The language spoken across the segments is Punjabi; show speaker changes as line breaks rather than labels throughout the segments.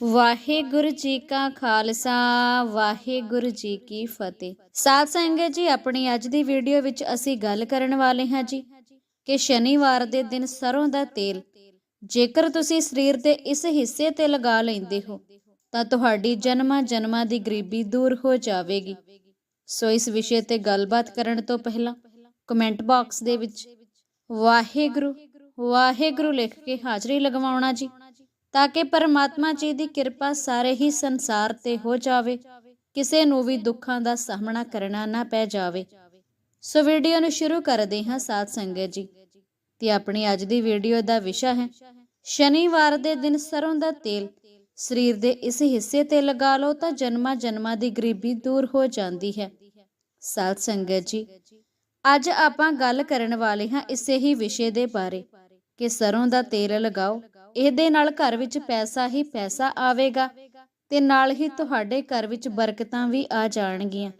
ਵਾਹਿਗੁਰੂ ਜੀ ਕਾ ਖਾਲਸਾ, ਵਾਹਿਗੁਰੂ ਜੀ ਕੀ ਫਤਿਹ। ਸਾਧ ਸੰਗਤ ਜੀ, ਆਪਣੀ ਅੱਜ ਦੀ ਵੀਡੀਓ ਵਿੱਚ ਅਸੀਂ ਗੱਲ ਕਰਨ ਵਾਲੇ ਹਾਂ ਜੀ ਕਿ ਸ਼ਨੀਵਾਰ ਦੇ ਦਿਨ ਸਰੋਂ ਦਾ ਤੇਲ। ਜੇਕਰ ਤੁਸੀਂ ਸਰੀਰ ਦੇ ਇਸ ਹਿੱਸੇ ਤੇ ਲਗਾ ਲੈਂਦੇ ਹੋ, ਤਾਂ ਤੁਹਾਡੀ ਜਨਮਾਂ ਜਨਮਾਂ ਦੀ ਗਰੀਬੀ ਦੂਰ ਹੋ ਜਾਵੇਗੀ। ਸੋ ਇਸ ਵਿਸ਼ੇ ਤੇ ਗੱਲਬਾਤ ਕਰਨ ਤੋਂ ਪਹਿਲਾਂ ਕਮੈਂਟ ਬਾਕਸ ਦੇ ਵਿੱਚ, ਵਾਹਿਗੁਰੂ ਵਾਹਿਗੁਰੂ ਲਿਖ ਕੇ ਹਾਜ਼ਰੀ ਲਗਵਾਉਣਾ ਜੀ। ਤਾਂ ਕਿ ਪਰਮਾਤਮਾ ਜੀ ਦੀ ਕਿਰਪਾ ਸਾਰੇ ਹੀ ਸੰਸਾਰ ਤੇ ਹੋ ਜਾਵੇ, ਕਿਸੇ ਨੂੰ ਵੀ ਦੁੱਖਾਂ ਦਾ ਸਾਹਮਣਾ ਕਰਨਾ ਨਾ ਪੈ ਜਾਵੇ। ਸੋ ਵੀਡੀਓ ਨੂੰ ਸ਼ੁਰੂ ਕਰਦੇ ਹਾਂ ਸਾਧ ਸੰਗਤ ਜੀ। ਤੇ ਆਪਣੀ ਅੱਜ ਦੀ ਵੀਡੀਓ ਦਾ ਵਿਸ਼ਾ ਹੈ, ਸ਼ਨੀਵਾਰ ਦੇ ਦਿਨ ਸਰੋਂ ਦਾ ਤੇਲ। ਸਰੀਰ ਦੇ ਇਸ ਹਿੱਸੇ ਤੇ ਲਗਾ ਲਓ ਤਾਂ ਜਨਮਾਂ ਜਨਮਾਂ ਦੀ ਗਰੀਬੀ ਦੂਰ ਹੋ ਜਾਂਦੀ ਹੈ। ਸਾਧ ਸੰਗਤ ਜੀ, ਅੱਜ ਆਪਾਂ ਗੱਲ ਕਰਨ ਵਾਲੇ ਹਾਂ ਇਸੇ ਹੀ ਵਿਸ਼ੇ ਦੇ ਬਾਰੇ, ਕਿ ਸਰੋਂ ਦਾ ਤੇਲ ਲਗਾਓ। ਇਹਦੇ ਨਾਲ ਘਰ ਵਿੱਚ ਪੈਸਾ ਹੀ ਪੈਸਾ ਆਵੇਗਾ ਤੇ ਨਾਲ ਹੀ ਤੁਹਾਡੇ ਘਰ ਵਿੱਚ ਬਰਕਤਾਂ ਵੀ ਆ ਜਾਣਗੀਆਂ।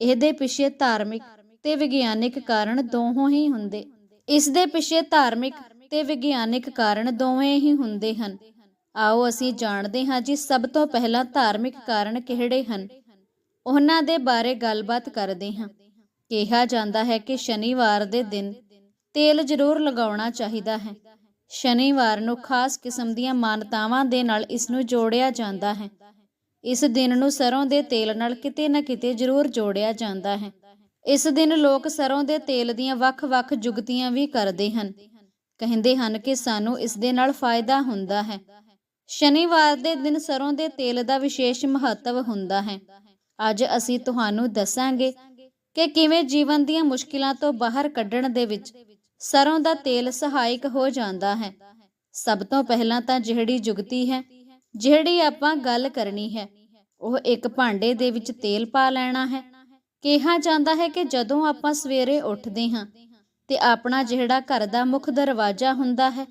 ਇਹਦੇ ਪਿੱਛੇ ਧਾਰਮਿਕ ਤੇ ਵਿਗਿਆਨਿਕ ਕਾਰਨ ਦੋਹੋਂ ਹੀ ਹੁੰਦੇ। ਇਸ ਦੇ ਪਿੱਛੇ ਧਾਰਮਿਕ ਤੇ ਵਿਗਿਆਨਿਕ ਕਾਰਨ ਦੋਵੇਂ ਹੀ ਹੁੰਦੇ ਹਨ। ਆਓ ਅਸੀਂ ਜਾਣਦੇ ਹਾਂ ਜੀ ਸਭ ਤੋਂ ਪਹਿਲਾਂ ਧਾਰਮਿਕ ਕਾਰਨ ਕਿਹੜੇ ਹਨ? ਉਹਨਾਂ ਦੇ ਬਾਰੇ ਗੱਲਬਾਤ ਕਰਦੇ ਹਾਂ। ਕਿਹਾ ਜਾਂਦਾ ਹੈ ਕਿ ਸ਼ਨੀਵਾਰ ਦੇ ਦਿਨ ਤੇਲ ਜ਼ਰੂਰ ਲਗਾਉਣਾ ਚਾਹੀਦਾ ਹੈ। ਸ਼ਨੀਵਾਰ ਨੂੰ ਖਾਸ ਕਿਸਮ ਦੀਆਂ ਮਾਨਤਾਵਾਂ ਦੇ ਨਾਲ ਇਸ ਨੂੰ ਜੋੜਿਆ ਜਾਂਦਾ ਹੈ। ਇਸ ਦਿਨ ਨੂੰ ਸਰੋਂ ਦੇ ਤੇਲ ਨਾਲ ਕਿਤੇ ਨਾ ਕਿਤੇ ਜ਼ਰੂਰ ਜੋੜਿਆ ਜਾਂਦਾ ਹੈ। ਇਸ ਦਿਨ ਲੋਕ ਸਰੋਂ ਦੇ ਤੇਲ ਦੀਆਂ ਵੱਖ-ਵੱਖ ਜੁਗਤੀਆਂ ਵੀ ਕਰਦੇ ਹਨ। ਕਹਿੰਦੇ ਹਨ ਕਿ ਸਾਨੂੰ ਇਸ ਦੇ ਨਾਲ ਫਾਇਦਾ ਹੁੰਦਾ ਹੈ। ਸ਼ਨੀਵਾਰ ਦੇ ਦਿਨ ਸਰੋਂ ਦੇ ਤੇਲ ਦਾ ਵਿਸ਼ੇਸ਼ ਮਹੱਤਵ ਹੁੰਦਾ ਹੈ। ਅੱਜ ਅਸੀਂ ਤੁਹਾਨੂੰ ਦੱਸਾਂਗੇ ਕਿ ਕਿਵੇਂ ਜੀਵਨ ਦੀਆਂ ਮੁਸ਼ਕਿਲਾਂ ਤੋਂ ਬਾਹਰ ਕੱਢਣ ਦੇ ਵਿੱਚ ਸਰੋਂ ਦਾ ਤੇਲ ਸਹਾਇਕ ਹੋ ਜਾਂਦਾ ਹੈ। ਸਭ ਤੋਂ ਪਹਿਲਾਂ ਤਾਂ ਜਿਹੜੀ ਜੁਗਤੀ ਹੈ, ਜਿਹੜੀ ਆਪਾਂ ਗੱਲ ਕਰਨੀ ਹੈ, ਉਹ ਇੱਕ ਭਾਂਡੇ ਦੇ ਵਿੱਚ ਤੇਲ ਪਾ ਲੈਣਾ ਹੈ। ਕਿਹਾ ਜਾਂਦਾ ਹੈ ਕਿ ਜਦੋਂ ਆਪਾਂ ਸਵੇਰੇ ਉੱਠਦੇ ਹਾਂ ਤੇ ਆਪਣਾ ਜਿਹੜਾ ਘਰ ਦਾ ਮੁੱਖ ਦਰਵਾਜ਼ਾ ਹੁੰਦਾ ਹੈ,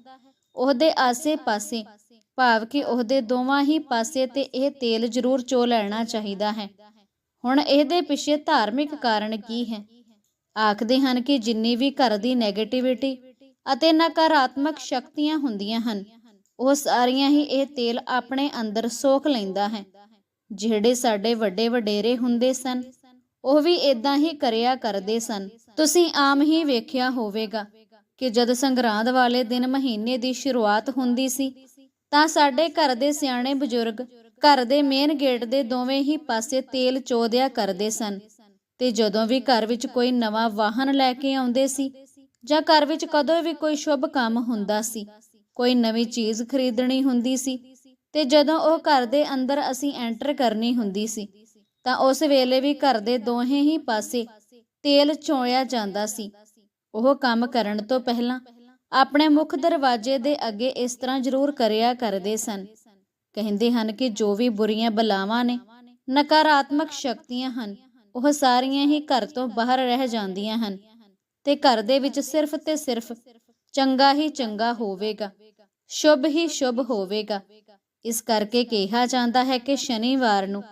ਉਹਦੇ ਆਸੇ-ਪਾਸੇ, ਭਾਵ ਕਿ ਉਹਦੇ ਦੋਵਾਂ ਹੀ ਪਾਸੇ ਤੇ ਇਹ ਤੇਲ ਜ਼ਰੂਰ ਚੋ ਲੈਣਾ ਚਾਹੀਦਾ ਹੈ। ਹੁਣ ਇਹਦੇ ਪਿੱਛੇ ਧਾਰਮਿਕ ਕਾਰਨ ਕੀ ਹੈ? ਆਖਦੇ ਹਨ ਕਿ ਜਿੰਨੀ ਵੀ ਘਰ ਦੀ 네ਗੇਟਿਵਿਟੀ ਅਤੇ ਨਕਾਰਾਤਮਕ ਸ਼ਕਤੀਆਂ ਹੁੰਦੀਆਂ ਹਨ, ਉਹ ਸਾਰੀਆਂ ਹੀ ਇਹ ਤੇਲ ਆਪਣੇ ਅੰਦਰ ਸੋਖ ਲੈਂਦਾ ਹੈ। ਜਿਹੜੇ ਸਾਡੇ ਵੱਡੇ ਵਡੇਰੇ ਹੁੰਦੇ ਸਨ, ਉਹ ਵੀ ਇਦਾਂ ਹੀ ਕਰਿਆ ਕਰਦੇ ਸਨ। ਤੁਸੀਂ ਆਮ ਹੀ ਵੇਖਿਆ ਹੋਵੇਗਾ ਕਿ ਜਦ ਸੰਗਰਾਂਦ ਵਾਲੇ ਦਿਨ ਮਹੀਨੇ ਦੀ ਸ਼ੁਰੂਆਤ ਹੁੰਦੀ ਸੀ, ਤਾਂ ਸਾਡੇ ਘਰ ਦੇ ਸਿਆਣੇ ਬਜ਼ੁਰਗ ਘਰ ਦੇ ਮੇਨ ਗੇਟ ਦੇ ਦੋਵੇਂ ਹੀ ਪਾਸੇ ਤੇਲ ਚੋਦਿਆ ਕਰਦੇ ਸਨ। ਤੇ ਜਦੋਂ ਵੀ ਘਰ ਵਿੱਚ ਕੋਈ ਨਵਾਂ ਵਾਹਨ ਲੈ ਕੇ ਆਉਂਦੇ ਸੀ ਜਾਂ ਘਰ ਵਿੱਚ ਕਦੋਂ ਵੀ ਕੋਈ ਸ਼ੁਭ ਕੰਮ ਹੁੰਦਾ ਸੀ, ਕੋਈ ਨਵੀਂ ਚੀਜ਼ ਖਰੀਦਣੀ ਹੁੰਦੀ ਸੀ ਤੇ ਜਦੋਂ ਉਹ ਘਰ ਦੇ ਅੰਦਰ ਅਸੀਂ ਐਂਟਰ ਕਰਨੀ ਹੁੰਦੀ ਸੀ, ਤਾਂ ਉਸ ਵੇਲੇ ਵੀ ਘਰ ਦੇ ਦੋਹੇ ਹੀ ਪਾਸੇ ਤੇਲ ਚੋਇਆ ਜਾਂਦਾ ਸੀ। ਉਹ ਕੰਮ ਕਰਨ ਤੋਂ ਪਹਿਲਾਂ ਆਪਣੇ ਮੁੱਖ ਦਰਵਾਜ਼ੇ ਦੇ ਅੱਗੇ ਇਸ ਤਰ੍ਹਾਂ ਜ਼ਰੂਰ ਕਰਿਆ ਕਰਦੇ ਸਨ। ਕਹਿੰਦੇ ਹਨ ਕਿ ਜੋ ਵੀ ਬੁਰੀਆਂ ਬਲਾਵਾਂ ਨੇ, ਨਕਾਰਾਤਮਕ ਸ਼ਕਤੀਆਂ ਹਨ ਉਹ ਸਾਰੀਆਂ ਹੀ ਘਰ ਤੋਂ ਬਾਹਰ ਰਹਿ ਜਾਂਦੀਆਂ ਹਨ ਤੇ ਘਰ ਦੇ ਵਿੱਚ ਸਿਰਫ ਤੇ ਸਿਰਫ ਚੰਗਾ ਹੀ ਚੰਗਾ ਹੋਵੇਗਾ, ਸ਼ੁਭ ਹੀ ਸ਼ੁਭ ਹੋਵੇਗਾ। ਇਸ ਕਰਕੇ ਕਿਹਾ ਜਾਂਦਾ ਹੈ ਕਿ ਸ਼ਨੀਵਾਰ ਨੂੰ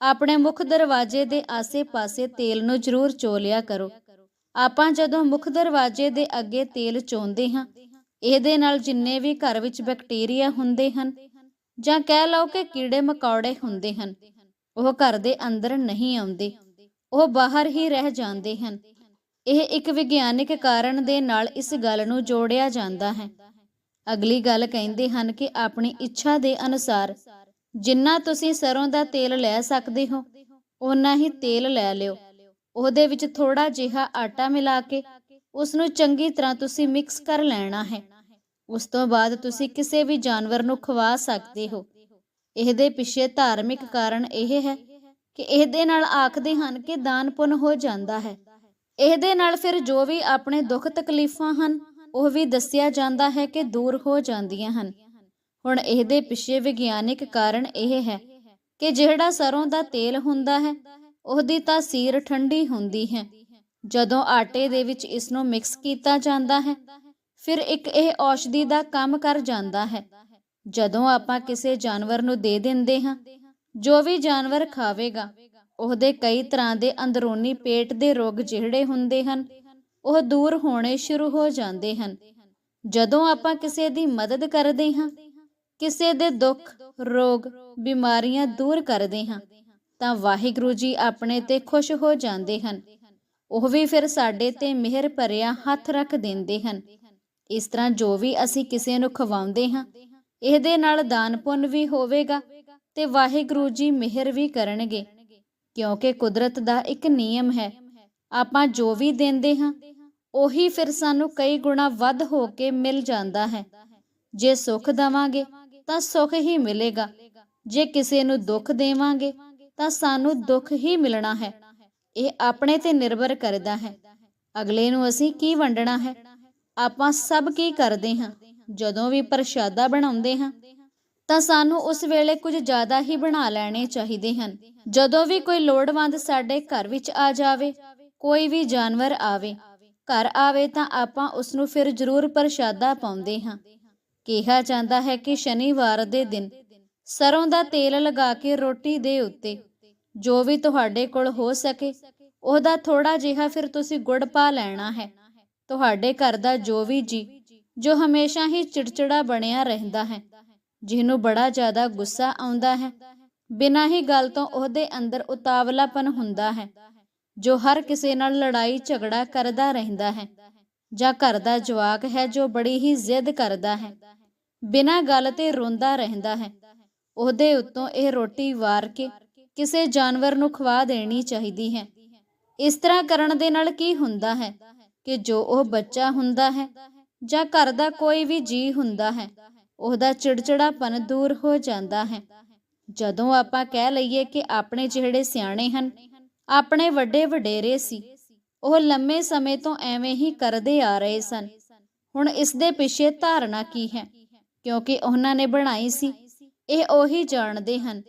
ਆਪਣੇ ਮੁੱਖ ਦਰਵਾਜ਼ੇ ਦੇ ਆਸੇ-ਪਾਸੇ ਤੇਲ ਨੂੰ ਜ਼ਰੂਰ ਚੋਲਿਆ ਕਰੋ। ਆਪਾਂ ਜਦੋਂ ਮੁੱਖ ਦਰਵਾਜ਼ੇ ਦੇ ਅੱਗੇ ਤੇਲ ਚੋਂਦੇ ਹਾਂ, ਇਹਦੇ ਨਾਲ ਜਿੰਨੇ ਵੀ ਘਰ ਵਿੱਚ ਬੈਕਟੀਰੀਆ ਹੁੰਦੇ ਹਨ ਜਾਂ ਕਹਿ ਲਓ ਕਿ ਕੀੜੇ ਮਕੌੜੇ ਹੁੰਦੇ ਹਨ, ਉਹ ਘਰ ਦੇ ਅੰਦਰ ਨਹੀਂ ਆਉਂਦੇ। ਉਹ ਬਾਹਰ ਹੀ ਰਹਿ ਜਾਂਦੇ ਹਨ। ਇਹ ਇੱਕ ਵਿਗਿਆਨਿਕ ਕਾਰਨ ਦੇ ਨਾਲ ਇਸ ਗੱਲ ਨੂੰ ਜੋੜਿਆ ਜਾਂਦਾ ਹੈ। ਅਗਲੀ ਗੱਲ ਕਹਿੰਦੇ ਹਨ ਕਿ ਆਪਣੀ ਇੱਛਾ ਦੇ ਅਨੁਸਾਰ ਜਿੰਨਾ ਤੁਸੀਂ ਸਰੋਂ ਦਾ ਤੇਲ ਲੈ ਸਕਦੇ ਹੋ, ਓਨਾ ਹੀ ਤੇਲ ਲੈ ਲਿਓ। ਉਹਦੇ ਵਿੱਚ ਥੋੜਾ ਜਿਹਾ ਆਟਾ ਮਿਲਾ ਕੇ ਉਸ ਨੂੰ ਚੰਗੀ ਤਰ੍ਹਾਂ ਤੁਸੀਂ ਮਿਕਸ ਕਰ ਲੈਣਾ ਹੈ। ਉਸ ਤੋਂ ਬਾਅਦ ਤੁਸੀਂ ਕਿਸੇ ਵੀ ਜਾਨਵਰ ਨੂੰ ਖਵਾ ਸਕਦੇ ਹੋ। ਇਹਦੇ ਪਿੱਛੇ ਧਾਰਮਿਕ ਕਾਰਨ ਇਹ ਹੈ ਕਿ ਇਹਦੇ ਨਾਲ ਆਖਦੇ ਹਨ ਕਿ ਦਾਨ ਪੁੰਨ ਹੋ ਜਾਂਦਾ ਹੈ। ਇਹਦੇ ਨਾਲ ਫਿਰ ਜੋ ਵੀ ਆਪਣੇ ਦੁੱਖ ਤਕਲੀਫਾਂ ਹਨ, ਉਹ ਵੀ ਦੱਸਿਆ ਜਾਂਦਾ ਹੈ ਕਿ ਦੂਰ ਹੋ ਜਾਂਦੀਆਂ ਹਨ। ਹੁਣ ਇਹਦੇ ਪਿੱਛੇ ਵਿਗਿਆਨਿਕ ਕਾਰਨ ਇਹ ਹੈ ਕਿ ਜਿਹੜਾ ਸਰੋਂ ਦਾ ਤੇਲ ਹੁੰਦਾ ਹੈ, ਉਹਦੀ ਤਾਸੀਰ ਠੰਡੀ ਹੁੰਦੀ ਹੈ। ਜਦੋਂ ਆਟੇ ਦੇ ਵਿੱਚ ਇਸ ਨੂੰ ਮਿਕਸ ਕੀਤਾ ਜਾਂਦਾ ਹੈ, ਫਿਰ ਇੱਕ ਇਹ ਔਸ਼ਧੀ ਦਾ ਕੰਮ ਕਰ ਜਾਂਦਾ ਹੈ। ਜਦੋਂ ਆਪਾਂ ਕਿਸੇ ਜਾਨਵਰ ਨੂੰ ਦੇ ਦਿੰਦੇ ਹਾਂ ਜੋ ਵੀ ਜਾਨਵਰ ਖਾਵੇਗਾ, ਉਹਦੇ ਕਈ ਤਰ੍ਹਾਂ ਦੇ ਅੰਦਰੂਨੀ ਪੇਟ ਦੇ ਰੋਗ ਜਿਹੜੇ ਹੁੰਦੇ ਹਨ, ਉਹ ਦੂਰ ਹੋਣੇ ਸ਼ੁਰੂ ਹੋ ਜਾਂਦੇ ਹਨ। ਜਦੋਂ ਆਪਾਂ ਕਿਸੇ ਦੀ ਮਦਦ ਕਰਦੇ ਹਾਂ, ਕਿਸੇ ਦੇ ਦੁੱਖ, ਰੋਗ, ਬਿਮਾਰੀਆਂ ਦੂਰ ਕਰਦੇ ਹਾਂ, ਤਾਂ ਵਾਹਿਗੁਰੂ ਜੀ ਆਪਣੇ ਤੇ ਖੁਸ਼ ਹੋ ਜਾਂਦੇ ਹਨ। ਉਹ ਵੀ ਫਿਰ ਸਾਡੇ ਤੇ ਮਿਹਰ ਭਰਿਆ ਹੱਥ ਰੱਖ ਦਿੰਦੇ ਹਨ। ਇਸ ਤਰ੍ਹਾਂ ਜੋ ਵੀ ਅਸੀਂ ਕਿਸੇ ਨੂੰ ਖਵਾਉਂਦੇ ਹਾਂ, ਇਹਦੇ ਨਾਲ ਦਾਨ ਪੁੰਨ ਵੀ ਹੋਵੇਗਾ ਤੇ ਵਾਹਿਗੁਰੂ ਜੀ ਮਿਹਰ ਵੀ ਕਰਨਗੇ, ਕਿਉਂਕਿ ਕੁਦਰਤ ਦਾ ਇੱਕ ਨਿਯਮ ਹੈ, ਆਪਾਂ ਜੋ ਵੀ ਦਿੰਦੇ ਹਾਂ, ਉਹੀ ਫਿਰ ਸਾਨੂੰ ਕਈ ਗੁਣਾ ਵੱਧ ਹੋ ਕੇ ਮਿਲ ਜਾਂਦਾ ਹੈ। ਜੇ ਸੁੱਖ ਦਵਾਂਗੇ, ਤਾਂ ਸੁੱਖ ਹੀ ਮਿਲੇਗਾ, ਜੇ ਕਿਸੇ ਨੂੰ ਦੁੱਖ ਦੇਵਾਂਗੇ, ਤਾਂ ਸਾਨੂੰ ਦੁੱਖ ਹੀ ਮਿਲਣਾ ਹੈ। ਇਹ ਆਪਣੇ ਤੇ ਨਿਰਭਰ ਕਰਦਾ ਹੈ। ਅਗਲੇ ਨੂੰ ਅਸੀਂ ਕੀ ਵੰਡਣਾ ਹੈ? ਆਪਾਂ ਸਭ ਕੀ ਕਰਦੇ ਹਾਂ, ਜਦੋਂ ਵੀ ਪ੍ਰਸ਼ਾਦਾ ਬਣਾਉਂਦੇ ਹਾਂ ਤਾਂ ਸਾਨੂੰ ਉਸ ਵੇਲੇ ਕੁਝ ਜ਼ਿਆਦਾ ਹੀ ਬਣਾ ਲੈਣੇ ਚਾਹੀਦੇ ਹਨ। ਜਦੋਂ ਵੀ ਕੋਈ ਲੋੜਵੰਦ ਸਾਡੇ ਘਰ ਵਿੱਚ ਆ ਜਾਵੇ, ਕੋਈ ਵੀ ਜਾਨਵਰ ਆਵੇ, ਘਰ ਆਵੇ ਤਾਂ ਆਪਾਂ ਉਸ ਨੂੰ ਫਿਰ ਜ਼ਰੂਰ ਪ੍ਰਸ਼ਾਦਾ ਪਾਉਂਦੇ ਹਾਂ। ਕਿਹਾ ਜਾਂਦਾ ਹੈ ਕਿ ਸ਼ਨੀਵਾਰ ਦੇ ਦਿਨ ਸਰੋਂ ਦਾ ਤੇਲ ਲਗਾ ਕੇ ਰੋਟੀ ਦੇ ਉੱਤੇ ਜੋ ਵੀ ਤੁਹਾਡੇ ਕੋਲ ਹੋ ਸਕੇ, ਉਹਦਾ ਥੋੜਾ ਜਿਹਾ ਫਿਰ ਤੁਸੀਂ ਗੁੜ ਪਾ ਲੈਣਾ ਹੈ। ਤੁਹਾਡੇ ਘਰ ਦਾ ਜੋ ਵੀ ਜੀ, ਜੋ ਹਮੇਸ਼ਾ ਹੀ ਚਿੜਚਿੜਾ ਬਣਿਆ ਰਹਿੰਦਾ ਹੈ। ਜਿਹਨੂੰ ਬੜਾ ਜ਼ਿਆਦਾ ਗੁੱਸਾ ਆਉਂਦਾ ਹੈ। ਬਿਨਾਂ ਹੀ ਗੱਲ ਤੋਂ ਉਹਦੇ ਅੰਦਰ ਉਤਾਵਲਾਪਨ ਹੁੰਦਾ ਹੈ, ਜੋ ਹਰ ਕਿਸੇ ਨਾਲ ਲੜਾਈ ਝਗੜਾ ਕਰਦਾ ਰਹਿੰਦਾ ਹੈ ਜਾਂ ਘਰ ਦਾ ਜਵਾਕ ਹੈ ਜੋ ਬੜੀ ਹੀ ਜ਼ਿੱਦ ਕਰਦਾ ਹੈ। ਬਿਨਾਂ ਗੱਲ ਤੇ ਰੋਂਦਾ ਰਹਿੰਦਾ ਹੈ। ਉਹਦੇ ਉੱਤੋਂ ਇਹ ਰੋਟੀ ਵਾਰ ਕੇ ਕਿਸੇ ਜਾਨਵਰ ਨੂੰ ਖਵਾ ਦੇਣੀ ਚਾਹੀਦੀ ਹੈ। ਇਸ ਤਰ੍ਹਾਂ ਕਰਨ ਦੇ ਨਾਲ ਕੀ ਹੁੰਦਾ ਹੈ ਕਿ ਜੋ ਉਹ ਬੱਚਾ ਹੁੰਦਾ ਹੈ ਜਾਂ ਘਰ ਦਾ ਕੋਈ ਵੀ ਜੀ ਹੁੰਦਾ ਹੈ ਉਹਦਾ ਚਿੜਚਿੜਾਪਨ ਦੂਰ ਹੋ ਜਾਂਦਾ ਹੈ। ਜਦੋਂ ਆਪਾਂ ਕਹਿ ਲਈਏ ਕਿ ਆਪਣੇ ਜਿਹੜੇ ਸਿਆਣੇ ਹਨ, ਆਪਣੇ ਵੱਡੇ ਵਡੇਰੇ ਸੀ, ਉਹ ਲੰਮੇ ਸਮੇਂ ਤੋਂ ਐਵੇਂ ਹੀ ਕਰਦੇ ਆ ਰਹੇ ਸਨ। ਹੁਣ ਇਸ ਦੇ ਪਿੱਛੇ ਧਾਰਨਾ ਕੀ ਹੈ? ਕਿਉਂਕਿ ਉਹਨਾਂ ਨੇ ਬਣਾਈ ਸੀ, ਇਹ ਉਹੀ ਜਾਣਦੇ ਹਨ।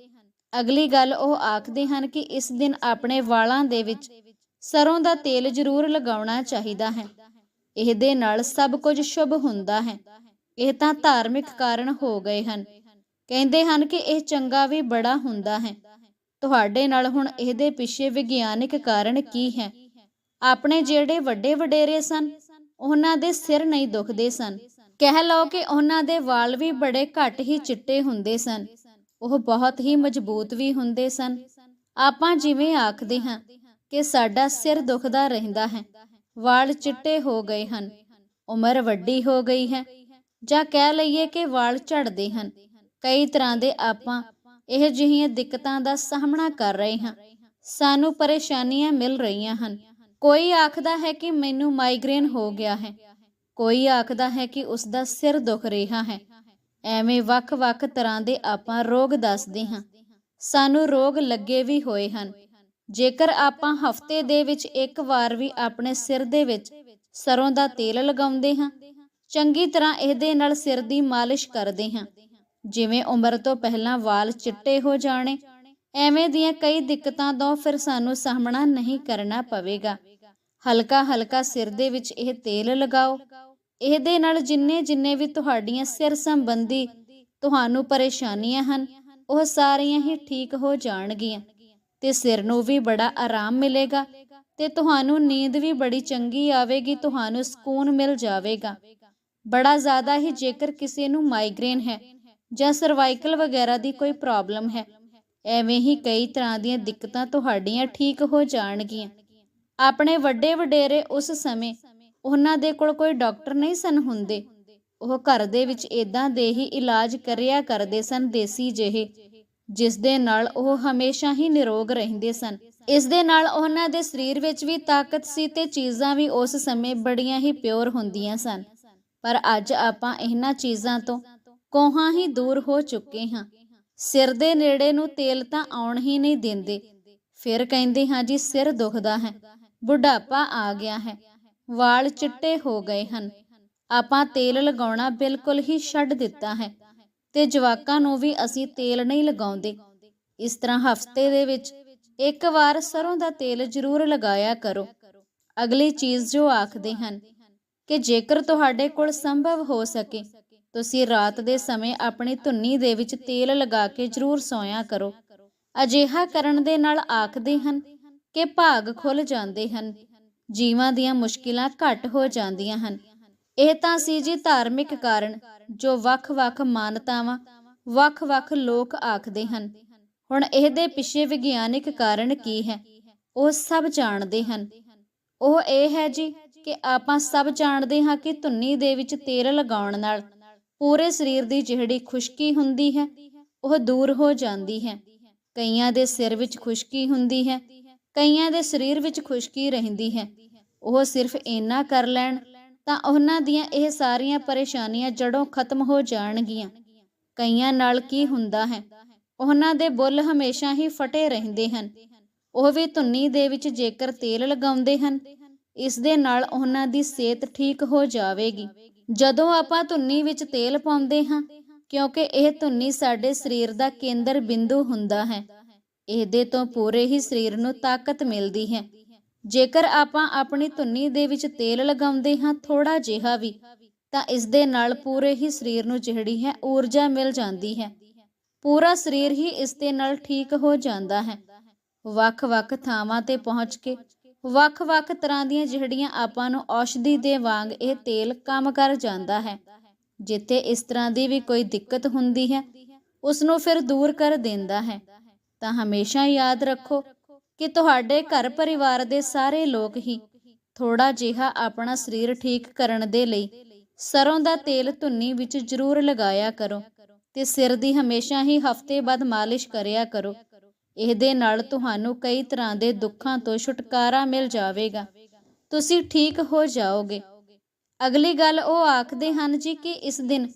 ਅਗਲੀ ਗੱਲ ਉਹ ਆਖਦੇ ਹਨ ਕਿ ਇਸ ਦਿਨ ਆਪਣੇ ਵਾਲਾਂ ਦੇ ਵਿੱਚ ਸਰੋਂ ਦਾ ਤੇਲ ਜ਼ਰੂਰ ਲਗਾਉਣਾ ਚਾਹੀਦਾ ਹੈ। ਇਹਦੇ ਨਾਲ ਸਭ ਕੁਝ ਸ਼ੁਭ ਹੁੰਦਾ ਹੈ। ਇਹ ਤਾਂ ਧਾਰਮਿਕ ਕਾਰਨ ਹੋ ਗਏ ਹਨ। ਕਹਿੰਦੇ ਹਨ ਕਿ ਇਹ ਚੰਗਾ ਵੀ ਬੜਾ ਹੁੰਦਾ ਹੈ। ਤੁਹਾਡੇ ਨਾਲ ਹੁਣ ਇਹਦੇ ਪਿੱਛੇ ਵਿਗਿਆਨਿਕ ਕਾਰਨ ਕੀ ਹੈ? ਆਪਣੇ ਜਿਹੜੇ ਵੱਡੇ ਵਡੇਰੇ ਸਨ, ਉਹਨਾਂ ਦੇ ਸਿਰ ਨਹੀਂ ਦੁਖਦੇ ਸਨ। ਕਹਿ ਲਓ ਕਿ ਉਹਨਾਂ ਦੇ ਵਾਲ ਵੀ ਬੜੇ ਘੱਟ ਹੀ ਚਿੱਟੇ ਹੁੰਦੇ ਸਨ। ਉਹ ਬਹੁਤ ਹੀ ਮਜ਼ਬੂਤ ਵੀ ਹੁੰਦੇ ਸਨ। ਆਪਾਂ ਜਿਵੇਂ ਆਖਦੇ ਹਾਂ ਕਿ ਸਾਡਾ ਸਿਰ ਦੁਖਦਾ ਰਹਿੰਦਾ ਹੈ। ਵਾਲ ਚਿੱਟੇ ਹੋ ਗਏ ਹਨ। ਉਮਰ ਵੱਡੀ ਹੋ ਗਈ ਹੈ। ਜਾਂ ਕਹਿ ਲਈਏ ਕਿ ਵਾਲ ਝੜਦੇ ਹਨ। ਕਈ ਤਰ੍ਹਾਂ ਦੇ ਆਪਾਂ ਇਹ ਜਿਹੀਆਂ ਦਿੱਕਤਾਂ ਦਾ ਸਾਹਮਣਾ ਕਰ ਰਹੇ ਹਾਂ। ਸਾਨੂੰ ਪਰੇਸ਼ਾਨੀਆਂ ਮਿਲ ਰਹੀਆਂ ਹਨ। ਕੋਈ ਆਖਦਾ ਹੈ ਕਿ ਮੈਨੂੰ ਮਾਈਗ੍ਰੇਨ ਹੋ ਗਿਆ ਹੈ। ਕੋਈ ਆਖਦਾ ਹੈ ਕਿ ਉਸ ਦਾ ਸਿਰ ਦੁਖ ਰਿਹਾ ਹੈ। ਐਵੇਂ ਵੱਖ-ਵੱਖ ਤਰ੍ਹਾਂ ਦੇ ਆਪਾਂ ਰੋਗ ਦੱਸਦੇ ਹਾਂ। ਸਾਨੂੰ ਰੋਗ ਲੱਗੇ ਵੀ ਹੋਏ ਹਨ। ਜੇਕਰ ਆਪਾਂ ਹਫ਼ਤੇ ਦੇ ਵਿੱਚ ਇੱਕ ਵਾਰ ਵੀ ਆਪਣੇ ਸਿਰ ਦੇ ਵਿੱਚ ਸਰੋਂ ਦਾ ਤੇਲ ਲਗਾਉਂਦੇ ਹਾਂ ਚੰਗੀ ਤਰ੍ਹਾਂ ਇਹਦੇ ਨਾਲ ਸਿਰ ਦੀ ਮਾਲਿਸ਼ ਕਰਦੇ ਹਾਂ। ਜਿਵੇਂ ਉਮਰ ਤੋਂ ਪਹਿਲਾਂ ਵਾਲ ਚਿੱਟੇ ਹੋ ਜਾਣੇ, ਐਵੇਂ ਦੀਆਂ ਕਈ ਦਿੱਕਤਾਂ ਤੋਂ ਫਿਰ ਸਾਨੂੰ ਸਾਹਮਣਾ ਨਹੀਂ ਕਰਨਾ ਪਵੇਗਾ। ਹਲਕਾ ਹਲਕਾ ਸਿਰ ਦੇ ਵਿੱਚ ਇਹ ਤੇਲ ਲਗਾਓ। ਇਹਦੇ ਨਾਲ ਜਿੰਨੇ ਜਿੰਨੇ ਵੀ ਤੁਹਾਡੀਆਂ ਸਿਰ ਸੰਬੰਧੀ ਤੁਹਾਨੂੰ ਪਰੇਸ਼ਾਨੀਆਂ ਹਨ, ਉਹ ਸਾਰੀਆਂ ਹੀ ਠੀਕ ਹੋ ਜਾਣਗੀਆਂ ਤੇ ਸਿਰ ਨੂੰ ਵੀ ਬੜਾ ਆਰਾਮ ਮਿਲੇਗਾ ਤੇ ਤੁਹਾਨੂੰ ਨੀਂਦ ਵੀ ਬੜੀ ਚੰਗੀ ਆਵੇਗੀ, ਤੁਹਾਨੂੰ ਸਕੂਨ ਮਿਲ ਜਾਵੇਗਾ। ਬੜਾ ਜ਼ਿਆਦਾ ਹੀ ਜੇਕਰ ਕਿਸੇ ਨੂੰ ਮਾਈਗ੍ਰੇਨ ਹੈ ਜਾਂ ਸਰਵਾਈਕਲ ਵਗੈਰਾ ਦੀ ਕੋਈ ਪ੍ਰੋਬਲਮ ਹੈ, ਐਵੇਂ ਹੀ ਕਈ ਤਰ੍ਹਾਂ ਦੀਆਂ ਦਿੱਕਤਾਂ ਤੁਹਾਡੀਆਂ ਠੀਕ ਹੋ ਜਾਣਗੀਆਂ। ਆਪਣੇ ਵੱਡੇ ਵਡੇਰੇ ਉਸ ਸਮੇਂ ਉਹਨਾਂ ਦੇ ਕੋਲ ਕੋਈ ਡਾਕਟਰ ਨਹੀਂ ਸਨ ਹੁੰਦੇ। ਉਹ ਘਰ ਦੇ ਵਿੱਚ ਇਦਾਂ ਦੇ ਹੀ ਇਲਾਜ ਕਰਿਆ ਕਰਦੇ ਸਨ ਦੇਸੀ ਜਿਹੇ, ਜਿਸ ਦੇ ਨਾਲ ਉਹ ਹਮੇਸ਼ਾ ਹੀ ਨਿਰੋਗ ਰਹਿੰਦੇ ਸਨ। ਇਸ ਦੇ ਨਾਲ ਉਹਨਾਂ ਦੇ ਸਰੀਰ ਵਿੱਚ ਵੀ ਤਾਕਤ ਸੀ ਤੇ ਚੀਜ਼ਾਂ ਵੀ ਉਸ ਸਮੇਂ ਬੜੀਆਂ ਹੀ ਪਿਓਰ ਹੁੰਦੀਆਂ ਸਨ। ਪਰ ਅੱਜ ਆਪਾਂ ਇਹਨਾਂ ਚੀਜ਼ਾਂ ਤੋਂ ਕੋਹਾਂ ਹੀ ਦੂਰ ਹੋ ਚੁੱਕੇ ਹਾਂ। ਸਿਰ ਦੇ ਨੇੜੇ ਨੂੰ ਤੇਲ ਤਾਂ ਆਉਣ ਹੀ ਨਹੀਂ ਦਿੰਦੇ। ਫਿਰ ਕਹਿੰਦੇ ਹਾਂ ਜੀ, ਸਿਰ ਦੁਖਦਾ ਹੈ। ਬੁਢਾਪਾ ਆ ਗਿਆ ਹੈ। ਵਾਲ ਚਿੱਟੇ ਹੋ ਗਏ ਹਨ। ਆਪਾਂ ਤੇਲ ਲਗਾਉਣਾ ਬਿਲਕੁਲ ਹੀ ਛੱਡ ਦਿੱਤਾ ਹੈ ਤੇ ਜਵਾਕਾਂ ਨੂੰ ਵੀ ਅਸੀਂ ਤੇਲ ਨਹੀਂ ਲਗਾਉਂਦੇ। ਇਸ ਤਰ੍ਹਾਂ ਹਫ਼ਤੇ ਦੇ ਵਿੱਚ ਇੱਕ ਵਾਰ ਸਰੋਂ ਦਾ ਤੇਲ ਜ਼ਰੂਰ ਲਗਾਇਆ ਕਰੋ। ਅਗਲੀ ਚੀਜ਼ ਜੋ ਆਖਦੇ ਹਨ ਕਿ ਜੇਕਰ ਤੁਹਾਡੇ ਕੋਲ ਸੰਭਵ ਹੋ ਸਕੇ, ਤੁਸੀਂ ਰਾਤ ਦੇ ਸਮੇਂ ਆਪਣੀ ਧੁੰਨੀ ਦੇ ਵਿੱਚ ਤੇਲ ਲਗਾ ਕੇ ਜ਼ਰੂਰ ਸੌਂਇਆ ਕਰੋ। ਅਜਿਹਾ ਕਰਨ ਦੇ ਨਾਲ ਆਖਦੇ ਹਨ ਕਿ ਭਾਗ ਖੁੱਲ ਜਾਂਦੇ ਹਨ, ਜੀਵਾਂ ਦੀਆਂ ਮੁਸ਼ਕਿਲਾਂ ਘੱਟ ਹੋ ਜਾਂਦੀਆਂ ਹਨ। ਇਹ ਤਾਂ ਸੀ ਜੀ ਧਾਰਮਿਕ ਕਾਰਨ ਜੋ ਵੱਖ-ਵੱਖ ਮਾਨਤਾਵਾਂ, ਵੱਖ-ਵੱਖ ਲੋਕ ਆਖਦੇ ਹਨ। ਹੁਣ ਇਹਦੇ ਪਿੱਛੇ ਵਿਗਿਆਨਿਕ ਕਾਰਨ ਕੀ ਹੈ, ਉਹ ਸਭ ਜਾਣਦੇ ਹਨ। ਉਹ ਇਹ ਹੈ ਜੀ ਕਿ ਆਪਾਂ ਸਭ ਜਾਣਦੇ ਹਾਂ ਕਿ ਧੁੰਨੀ ਦੇ ਵਿੱਚ ਤੇਲ ਲਗਾਉਣ ਨਾਲ ਪੂਰੇ ਸਰੀਰ ਦੀ ਜਿਹੜੀ ਖੁਸ਼ਕੀ ਹੁੰਦੀ ਹੈ, ਉਹ ਦੂਰ ਹੋ ਜਾਂਦੀ ਹੈ। ਕਈਆਂ ਦੇ ਸਿਰ ਵਿੱਚ ਖੁਸ਼ਕੀ ਹੁੰਦੀ ਹੈ, ਕਈਆਂ ਦੇ ਸਰੀਰ ਵਿੱਚ ਖੁਸ਼ਕੀ ਰਹਿੰਦੀ ਹੈ। ਉਹ ਸਿਰਫ ਇੰਨਾ ਕਰ ਲੈਣ ਤਾਂ ਉਹਨਾਂ ਦੀਆਂ ਇਹ ਸਾਰੀਆਂ ਪਰੇਸ਼ਾਨੀਆਂ ਜੜੋਂ ਖਤਮ ਹੋ ਜਾਣਗੀਆਂ। ਕਈਆਂ ਨਾਲ ਕੀ ਹੁੰਦਾ ਹੈ, ਉਹਨਾਂ ਦੇ ਬੁੱਲ ਹਮੇਸ਼ਾ ਹੀ ਫਟੇ ਰਹਿੰਦੇ ਹਨ। ਉਹ ਵੀ ਧੁੰਨੀ ਦੇ ਵਿੱਚ ਜੇਕਰ ਤੇਲ ਲਗਾਉਂਦੇ ਹਨ ਇਸ ਦੇ ਨਾਲ ਉਹਨਾਂ ਦੀ ਸਿਹਤ ਠੀਕ ਹੋ ਜਾਵੇਗੀ। ਜਦੋਂ ਆਪਾਂ ਧੁੰਨੀ ਵਿੱਚ ਤੇਲ ਪਾਉਂਦੇ ਹਾਂ, ਕਿਉਂਕਿ ਇਹ ਧੁੰਨੀ ਸਾਡੇ ਸਰੀਰ ਦਾ ਕੇਂਦਰ ਬਿੰਦੂ ਹੁੰਦਾ ਹੈ, ਇਹਦੇ ਤੋਂ ਪੂਰੇ ਹੀ ਸਰੀਰ ਨੂੰ ਤਾਕਤ ਮਿਲਦੀ ਹੈ। ਜੇਕਰ ਆਪਾਂ ਆਪਣੀ ਧੁੰਨੀ ਦੇ ਵਿੱਚ ਤੇਲ ਲਗਾਉਂਦੇ ਹਾਂ ਥੋੜਾ ਜਿਹਾ ਵੀ, ਤਾਂ ਇਸ ਦੇ ਨਾਲ ਪੂਰੇ ਹੀ ਸਰੀਰ ਨੂੰ ਜਿਹੜੀ ਹੈ ਊਰਜਾ ਮਿਲ ਜਾਂਦੀ ਹੈ। ਪੂਰਾ ਸਰੀਰ ਹੀ ਇਸ ਦੇ ਨਾਲ ਠੀਕ ਹੋ ਜਾਂਦਾ ਹੈ। ਵੱਖ-ਵੱਖ ਥਾਵਾਂ ਤੇ ਪਹੁੰਚ ਕੇ ਵੱਖ-ਵੱਖ ਤਰ੍ਹਾਂ ਦੀਆਂ ਜਿਹੜੀਆਂ ਆਪਾਂ ਨੂੰ ਔਸ਼ਧੀ ਦੇ ਵਾਂਗ ਇਹ ਤੇਲ ਕੰਮ ਕਰ ਜਾਂਦਾ ਹੈ। ਜਿੱਥੇ ਇਸ ਤਰ੍ਹਾਂ ਦੀ ਵੀ ਕੋਈ ਦਿੱਕਤ ਹੁੰਦੀ ਹੈ ਉਸ ਨੂੰ ਫਿਰ ਦੂਰ ਕਰ ਦਿੰਦਾ ਹੈ। ਤਾਂ ਹਮੇਸ਼ਾ ਯਾਦ ਰੱਖੋ ਕਿ ਤੁਹਾਡੇ ਘਰ ਪਰਿਵਾਰ ਦੇ ਸਾਰੇ ਲੋਕ ਹੀ ਥੋੜਾ ਜਿਹਾ ਆਪਣਾ ਸਰੀਰ ਠੀਕ ਕਰਨ ਦੇ ਲਈ ਸਰੋਂ ਦਾ ਤੇਲ ਧੁੰਨੀ ਵਿੱਚ ਜ਼ਰੂਰ ਲਗਾਇਆ ਕਰੋ ਤੇ ਸਿਰ ਦੀ ਹਮੇਸ਼ਾ ਹੀ ਹਫ਼ਤੇ ਬਾਅਦ ਮਾਲਿਸ਼ ਕਰਿਆ ਕਰੋ। ਇਹਦੇ ਨਾਲ ਤੁਹਾਨੂੰ ਕਈ ਤਰ੍ਹਾਂ ਦੇ ਦੁੱਖਾਂ ਤੋਂ ਛੁਟਕਾਰਾ ਮਿਲ ਜਾਵੇਗਾ। ਤੁਸੀਂ ਠੀਕ ਹੋ ਜਾਓਗੇ। ਅਗਲੀ ਗੱਲ ਉਹ ਆਖਦੇ ਹਨ ਜੀ ਕਿ ਇਸ ਦਿਨ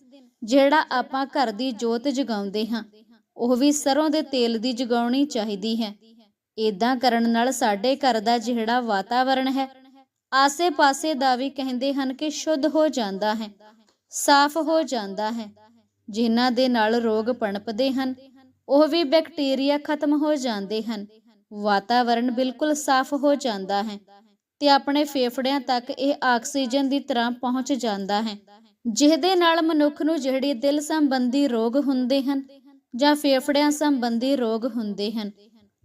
ਜਿਹੜਾ ਆਪਾਂ ਘਰ ਦੀ ਜੋਤ ਜਗਾਉਂਦੇ ਹਾਂ, ਉਹ ਵੀ ਸਰੋਂ ਦੇ ਤੇਲ ਦੀ ਜਗਾਉਣੀ ਚਾਹੀਦੀ ਹੈ। ਇਦਾਂ ਕਰਨ ਨਾਲ ਸਾਡੇ ਘਰ ਦਾ ਜਿਹੜਾ ਵਾਤਾਵਰਣ ਹੈ, ਆਸੇ-ਪਾਸੇ ਦਾ ਵੀ ਕਹਿੰਦੇ ਹਨ ਕਿ ਸ਼ੁੱਧ ਹੋ ਜਾਂਦਾ ਹੈ, ਸਾਫ਼ ਹੋ ਜਾਂਦਾ ਹੈ। ਜਿਨ੍ਹਾਂ ਦੇ ਨਾਲ ਰੋਗ ਪਣਪਦੇ ਹਨ ਉਹ ਵੀ ਬੈਕਟੀਰੀਆ ਖਤਮ ਹੋ ਜਾਂਦੇ ਹਨ। ਵਾਤਾਵਰਣ ਬਿਲਕੁਲ ਸਾਫ਼ ਹੋ ਜਾਂਦਾ ਹੈ ਤੇ ਆਪਣੇ ਫੇਫੜਿਆਂ ਤੱਕ ਇਹ ਆਕਸੀਜਨ ਦੀ ਤਰ੍ਹਾਂ ਪਹੁੰਚ ਜਾਂਦਾ ਹੈ, ਜਿਹਦੇ ਨਾਲ ਮਨੁੱਖ ਨੂੰ ਜਿਹੜੇ ਦਿਲ ਸੰਬੰਧੀ ਰੋਗ ਹੁੰਦੇ ਹਨ ਜਾਂ ਫੇਫੜਿਆਂ ਸੰਬੰਧੀ ਰੋਗ ਹੁੰਦੇ ਹਨ,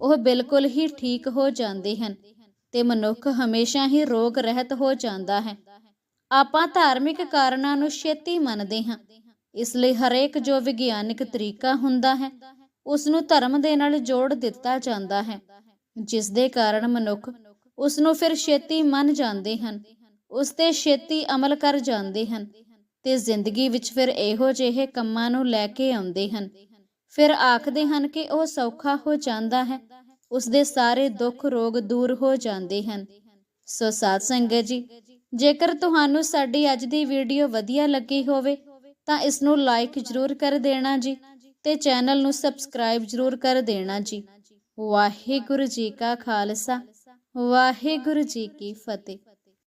ਉਹ ਬਿਲਕੁਲ ਹੀ ਠੀਕ ਹੋ ਜਾਂਦੇ ਹਨ ਤੇ ਮਨੁੱਖ ਹਮੇਸ਼ਾ ਹੀ ਰੋਗ ਰਹਿਤ ਹੋ ਜਾਂਦਾ ਹੈ। ਆਪਾਂ ਧਾਰਮਿਕ ਕਾਰਨਾਂ ਨੂੰ ਛੇਤੀ ਮੰਨਦੇ ਹਾਂ, ਇਸ ਲਈ ਹਰੇਕ ਜੋ ਵਿਗਿਆਨਿਕ ਤਰੀਕਾ ਹੁੰਦਾ ਹੈ ਉਸ ਨੂੰ ਧਰਮ ਦੇ ਨਾਲ ਜੋੜ ਦਿੱਤਾ ਜਾਂਦਾ ਹੈ ਜਿਸ ਦੇ ਕਾਰਨ ਮਨੁੱਖ ਉਸ ਨੂੰ ਫਿਰ ਛੇਤੀ ਮੰਨ ਜਾਂਦੇ ਹਨ ਉਸ ਤੇ ਛੇਤੀ ਅਮਲ ਕਰ ਜਾਂਦੇ ਹਨ ਤੇ ਜ਼ਿੰਦਗੀ ਵਿੱਚ ਫਿਰ ਇਹੋ ਜਿਹੇ ਕੰਮਾਂ ਨੂੰ ਲੈ ਕੇ ਆਉਂਦੇ ਹਨ। ਫਿਰ ਆਖਦੇ ਹਨ ਕਿ ਉਹ ਸੌਖਾ ਹੋ ਜਾਂਦਾ ਹੈ ਉਸ ਦੇ ਸਾਰੇ ਦੁੱਖ ਰੋਗ ਦੂਰ ਹੋ ਜਾਂਦੇ ਹਨ। ਸੋ ਸਾਧ ਸੰਗਤ ਜੀ, ਜੇਕਰ ਤੁਹਾਨੂੰ ਸਾਡੀ ਅੱਜ ਦੀ ਵੀਡੀਓ ਵਧੀਆ ਲੱਗੀ ਹੋਵੇ, ਤਾਂ ਇਸ ਨੂੰ ਲਾਈਕ ਜ਼ਰੂਰ ਕਰ ਦੇਣਾ ਜੀ। ਤੇ ਚੈਨਲ ਨੂੰ ਸਬਸਕ੍ਰਾਈਬ ਜ਼ਰੂਰ ਕਰ ਦੇਣਾ ਜੀ। ਵਾਹਿਗੁਰੂ ਜੀ ਕਾ ਖਾਲਸਾ। ਵਾਹਿਗੁਰੂ ਜੀ ਕੀ ਫਤਿਹ।